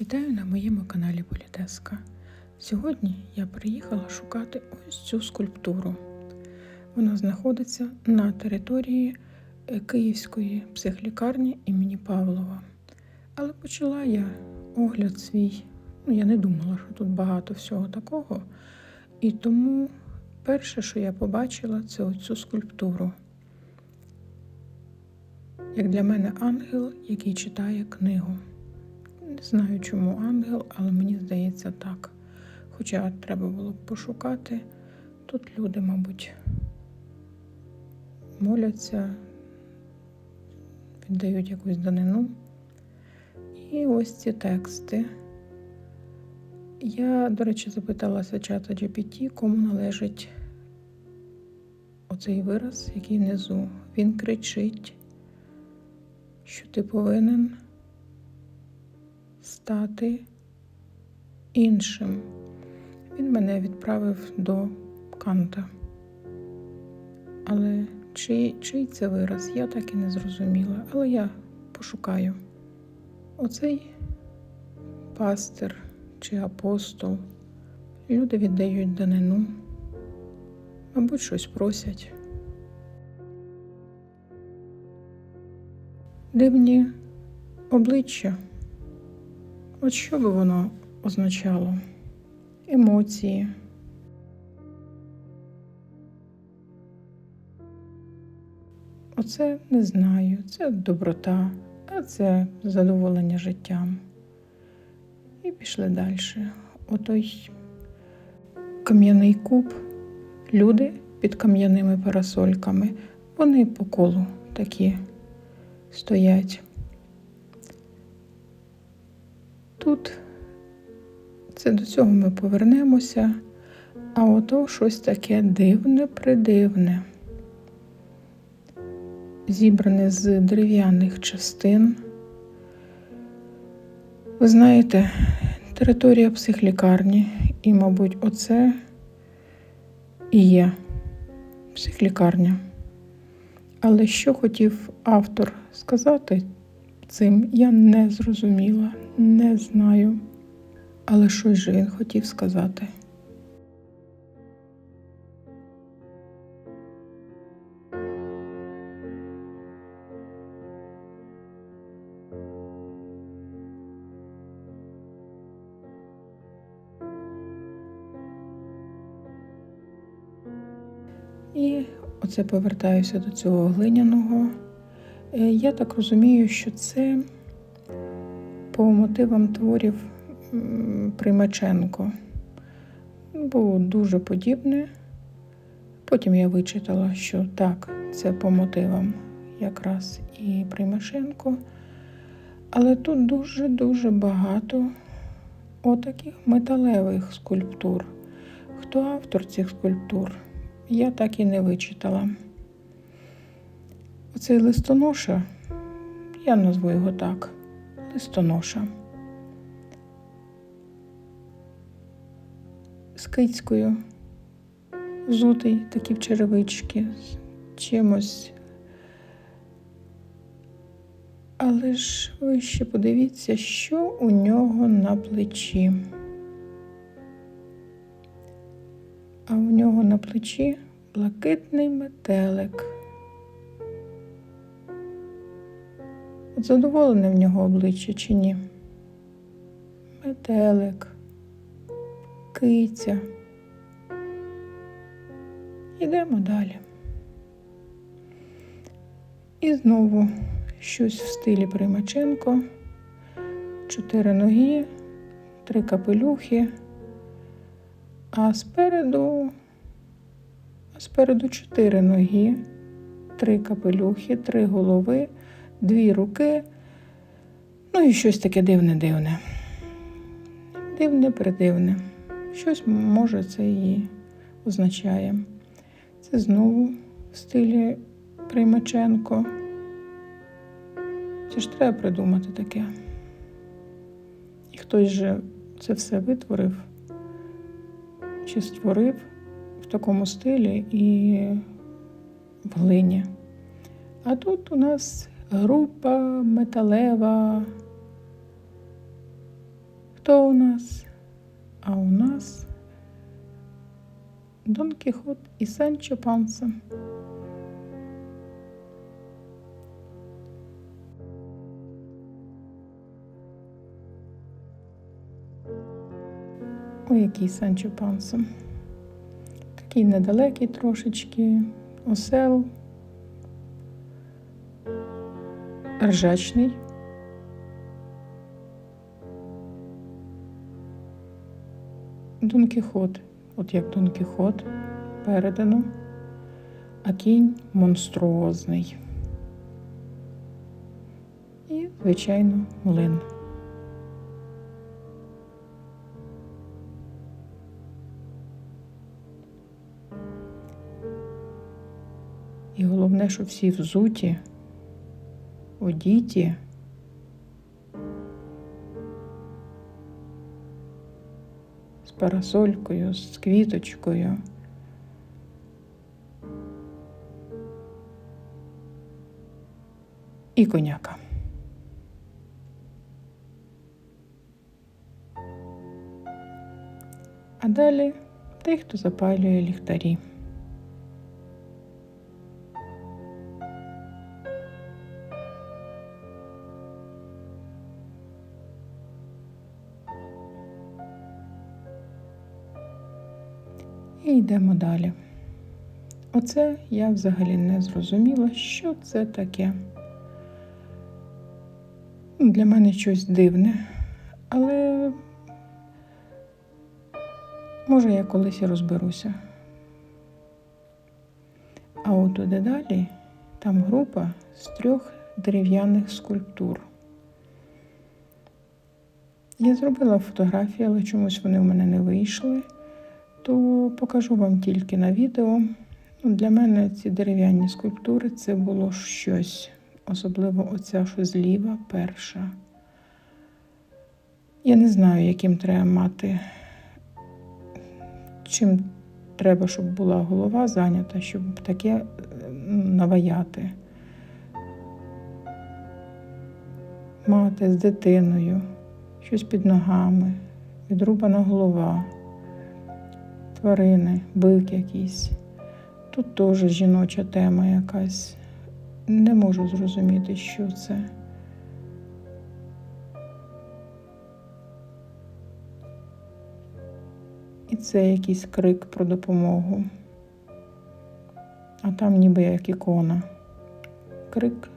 Вітаю на моєму каналі Політеска. Сьогодні я приїхала шукати ось цю скульптуру. Вона знаходиться на території е, Київської психлікарні імені Павлова. Але почала я огляд свій. Ну, я не думала, що тут багато всього такого. І тому перше, що я побачила, це оцю скульптуру. Як для мене ангел, який читає книгу. Не знаю, чому ангел, але мені здається так. Хоча треба було б пошукати. Тут люди, мабуть, моляться, віддають якусь данину. І ось ці тексти. Я, до речі, запиталася чата GPT, кому належить оцей вираз, який внизу. Він кричить, що ти повинен стати іншим. Він мене відправив до Канта. Але чий, чий це вираз, я так і не зрозуміла. Але я пошукаю. Оцей пастир чи апостол. Люди віддають данину, мабуть, щось просять. Дивні обличчя. От що би воно означало? Емоції. Оце не знаю, це доброта, а це задоволення життям. І пішли далі. Отой кам'яний куб, люди під кам'яними парасольками, вони по колу такі стоять. Тут це до цього ми повернемося, а ото щось таке дивне придивне, зібране з дерев'яних частин. Ви знаєте, територія психлікарні, і, мабуть, оце і є психлікарня. Але що хотів автор сказати цим, я не зрозуміла, не знаю. Але щось же він хотів сказати. І оце повертаюся до цього глиняного. Е, Я так розумію, що це по мотивам творів Примаченко. Було дуже подібне. Потім я вичитала, що так, це по мотивам якраз і Примаченко. Але тут дуже-дуже багато отаких металевих скульптур. Хто автор цих скульптур? Я так і не вичитала. Оцей листоноша, я назву його так, листоноша. З кицькою, взутий такі в черевички, з чимось. Але ж ви ще подивіться, що у нього на плечі. А у нього на плечі блакитний метелик. Задоволене в нього обличчя чи ні? Метелик, киця. Йдемо далі. І знову щось в стилі Примаченко. Чотири ноги, три капелюхи. А спереду, а спереду чотири ноги, три капелюхи, три голови, дві руки. Ну і щось таке дивне-дивне. Дивне придивне. Щось може це і означає. Це знову в стилі Примаченко. Це ж треба придумати таке. І хтось же це все витворив чи створив в такому стилі і в глині. А тут у нас група металева Хто у нас? А у нас Дон Кіхот і Санчо Панса. Ой, який Санчо Панса. Такий недалекий трошечки, осел, ржачний. Дон Кіхот, от як Дон Кіхот передано, а кінь монструозний. І, звичайно, млин. І головне, що всі взуті, одіті. З парасолькою, з квіточкою. І коняка. А далі той, хто запалює ліхтарі. Далі. Оце я взагалі не зрозуміла, що це таке. Для мене щось дивне, але може я колись і розберуся. А от туди далі там група з трьох дерев'яних скульптур. Я зробила фотографії, але чомусь вони в мене не вийшли то покажу вам тільки на відео. Ну, Для мене ці дерев'яні скульптури це було щось, особливо оця, що зліва перша. Я не знаю, яким треба мати, чим треба, щоб була голова зайнята, щоб таке е, наваяти. Мати з дитиною, щось під ногами, відрубана голова тварини, бик якийсь. Тут теж жіноча тема якась. Не можу зрозуміти, що це. І це якийсь крик про допомогу. А там ніби як ікона. Крик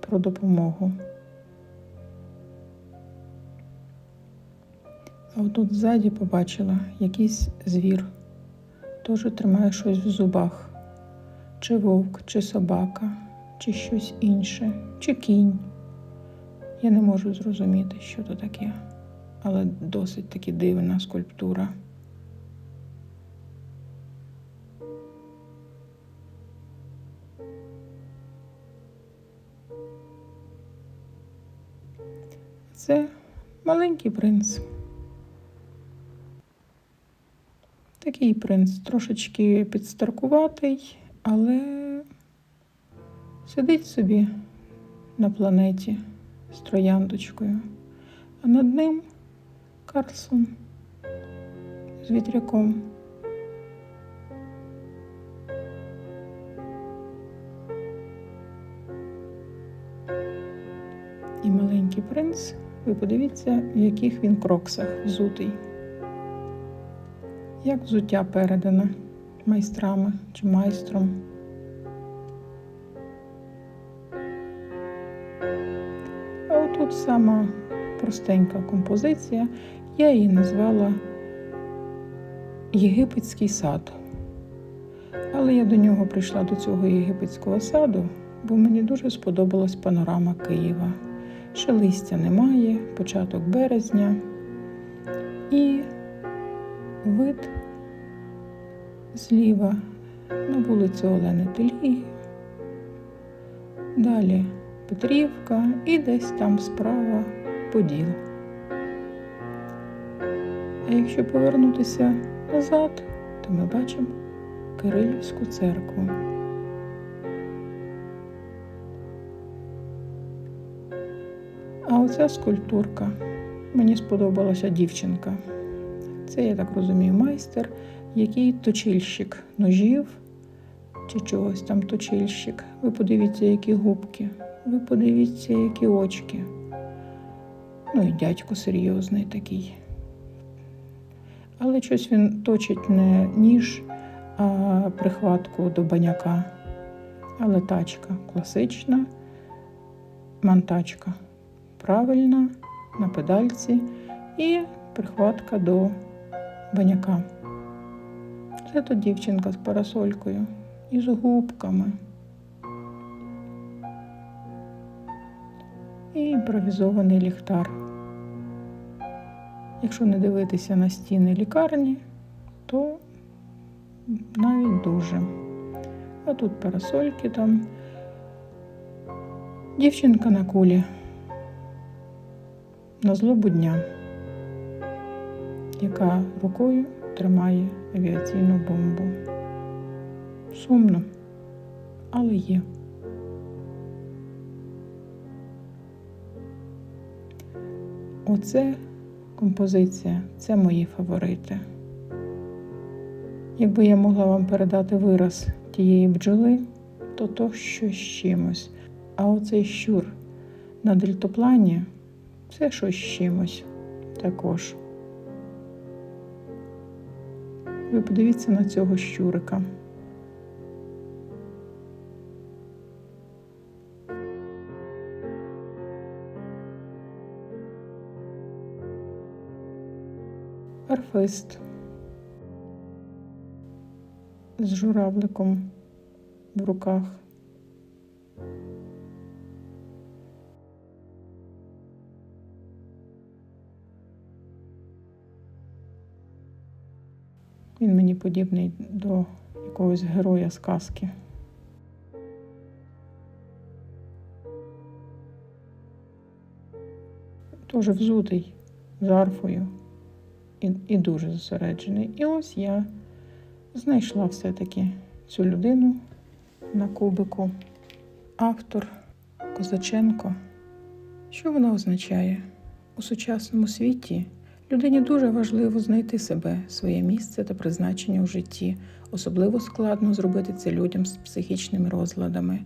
про допомогу. А отут ззаді побачила якийсь звір. Теж тримає щось в зубах. Чи вовк, чи собака, чи щось інше, чи кінь. Я не можу зрозуміти, що то таке, але досить таки дивна скульптура. Це маленький принц. Такий принц трошечки підстаркуватий, але сидить собі на планеті з трояндочкою, а над ним Карлсон з вітряком. І маленький принц, ви подивіться, в яких він кроксах взутий як взуття передане майстрами чи майстром. А отут сама простенька композиція, я її назвала Єгипетський сад. Але я до нього прийшла до цього єгипетського саду, бо мені дуже сподобалась панорама Києва. Ще листя немає, початок березня. І вид зліва на вулицю Олени Теліги, далі Петрівка і десь там справа Поділ. А якщо повернутися назад, то ми бачимо Кирилівську церкву. А оця скульптурка мені сподобалася дівчинка. Це, я так розумію, майстер, який точильщик ножів чи чогось там точильщик. Ви подивіться, які губки, ви подивіться, які очки. Ну і дядько серйозний такий. Але щось він точить не ніж, а прихватку до баняка. Але тачка класична, мантачка правильна, на педальці і прихватка до баняка. Це тут дівчинка з парасолькою і з губками. І імпровізований ліхтар. Якщо не дивитися на стіни лікарні, то навіть дуже. А тут парасольки там. Дівчинка на кулі. На злобу дня, яка рукою тримає авіаційну бомбу. Сумно, але є. Оце композиція, це мої фаворити. Якби я могла вам передати вираз тієї бджоли, то то що з чимось. А оцей щур на дельтоплані це щось з чимось також. Ви подивіться на цього щурика. Арфист з журавликом в руках. Він мені подібний до якогось героя сказки. Теж взутий з арфою і, і дуже зосереджений. І ось я знайшла все-таки цю людину на кубику. Автор Козаченко. Що вона означає? У сучасному світі людині дуже важливо знайти себе, своє місце та призначення у житті. Особливо складно зробити це людям з психічними розладами.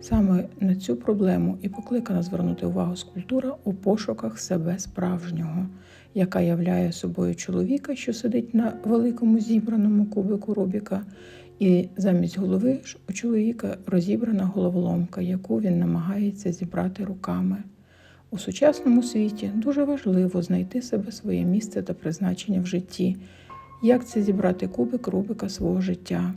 Саме на цю проблему і покликана звернути увагу скульптура у пошуках себе справжнього, яка являє собою чоловіка, що сидить на великому зібраному кубику Рубіка, і замість голови ж у чоловіка розібрана головоломка, яку він намагається зібрати руками. У сучасному світі дуже важливо знайти себе своє місце та призначення в житті, як це зібрати кубик Рубика свого життя.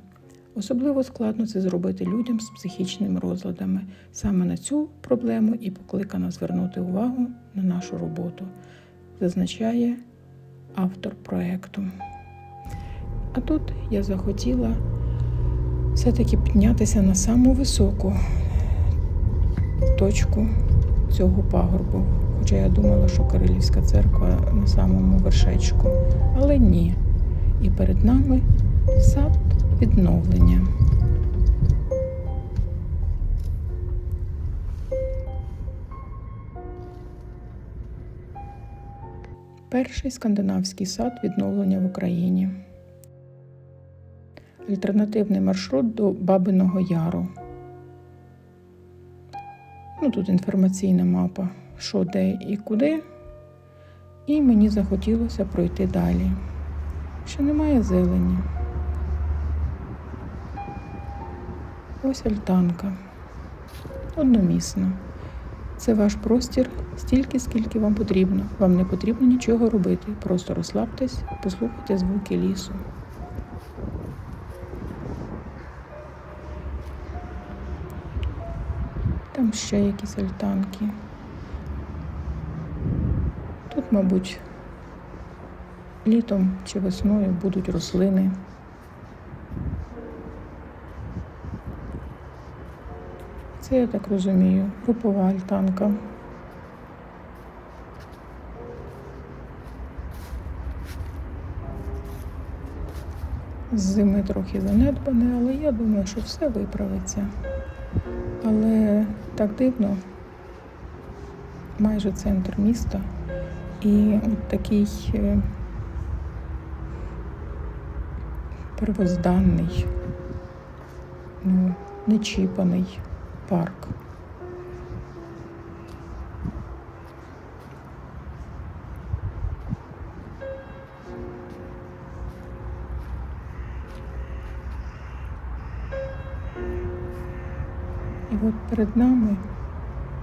Особливо складно це зробити людям з психічними розладами. Саме на цю проблему і покликано звернути увагу на нашу роботу, зазначає автор проєкту. А тут я захотіла все-таки піднятися на саму високу точку цього пагорбу. Хоча я думала, що Кирилівська церква на самому вершечку. Але ні. І перед нами сад відновлення. Перший скандинавський сад відновлення в Україні. Альтернативний маршрут до Бабиного Яру. Ну, Тут інформаційна мапа, що де і куди. І мені захотілося пройти далі. Ще немає зелені. Ось альтанка. Одномісна. Це ваш простір стільки, скільки вам потрібно. Вам не потрібно нічого робити. Просто розслабтесь, послухайте звуки лісу. Там ще якісь альтанки. Тут, мабуть, літом чи весною будуть рослини. Це, я так розумію, групова альтанка. З зими трохи занедбане, але я думаю, що все виправиться. Але так дивно, майже центр міста І от такий е, первозданний, ну, нечіпаний парк. І от перед нами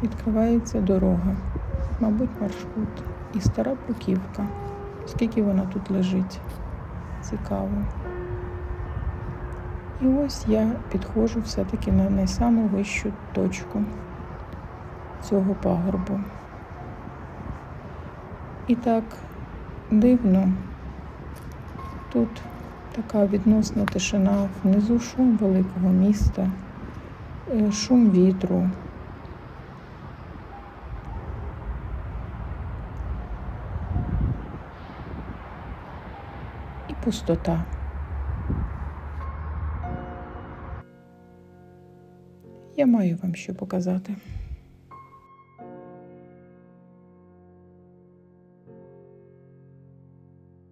відкривається дорога, мабуть, маршрут. І стара бруківка. Скільки вона тут лежить? Цікаво. І ось я підходжу все-таки на найсаму вищу точку цього пагорбу. І так дивно, тут така відносна тишина, внизу шум великого міста, шум вітру. І пустота. Я маю вам що показати.